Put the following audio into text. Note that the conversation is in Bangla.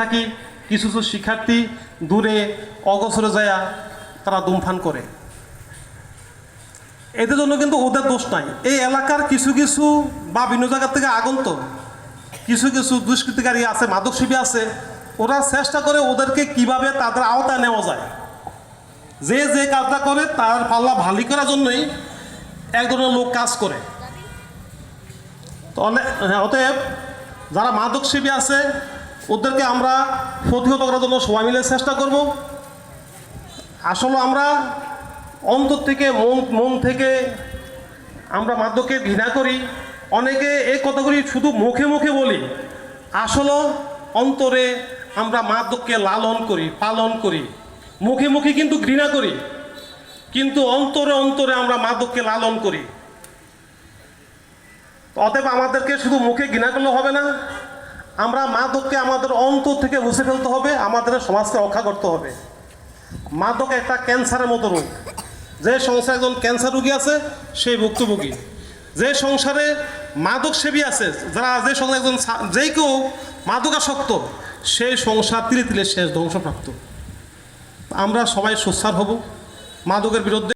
থাকি কিছু কিছু শিক্ষার্থী দূরে অগসরে যায় তারা ধূমপান করে। এদের জন্য কিন্তু ওদের দোষ নাই। এই এলাকার কিছু কিছু বা বিভিন্ন জায়গা থেকে আগন্ত কিছু কিছু দুষ্কৃতিকারী আছে মাদকসেবী আছে ওরা চেষ্টা করে ওদেরকে কীভাবে তাদের আওতায় নেওয়া যায়। যে যে কাজটা করে তার পাল্লা ভালি করার জন্যই এক ধরনের লোক কাজ করে। তো অনেক হ্যাঁ, অতএব যারা মাদকসেবী আছে ওদেরকে আমরা প্রতিহত করার জন্য সবাই মিলে চেষ্টা করব। আসলে আমরা অন্তর থেকে মন মন থেকে আমরা মাদককে ঘৃণা করি। অনেকে এই কথাগুলি শুধু মুখে মুখে বলি। আসলে অন্তরে আমরা মাদককে লালন করি, পালন করি। মুখে মুখে কিন্তু ঘৃণা করি। কিন্তু অন্তরে অন্তরে আমরা মাদককে লালন করি। অতএব আমাদেরকে শুধু মুখে ঘৃণা করলে হবে না। আমরা মাদককে আমাদের অন্তর থেকে মুছে ফেলতে হবে, আমাদের সমাজকে রক্ষা করতে হবে। মাদক একটা ক্যান্সারের মতো রোগ। যে সংসারে একজন ক্যান্সার রোগী আছে সেই ভুক্তভোগী। যে সংসারে মাদক সেবী আছে, যারা যে সংসারে একজন যেই কেউ মাদকাসক্ত সেই সংসার তিলে তিলে শেষ ধ্বংসপ্রাপ্ত। আমরা সবাই সোচ্চার হব। মাদকের বিরুদ্ধে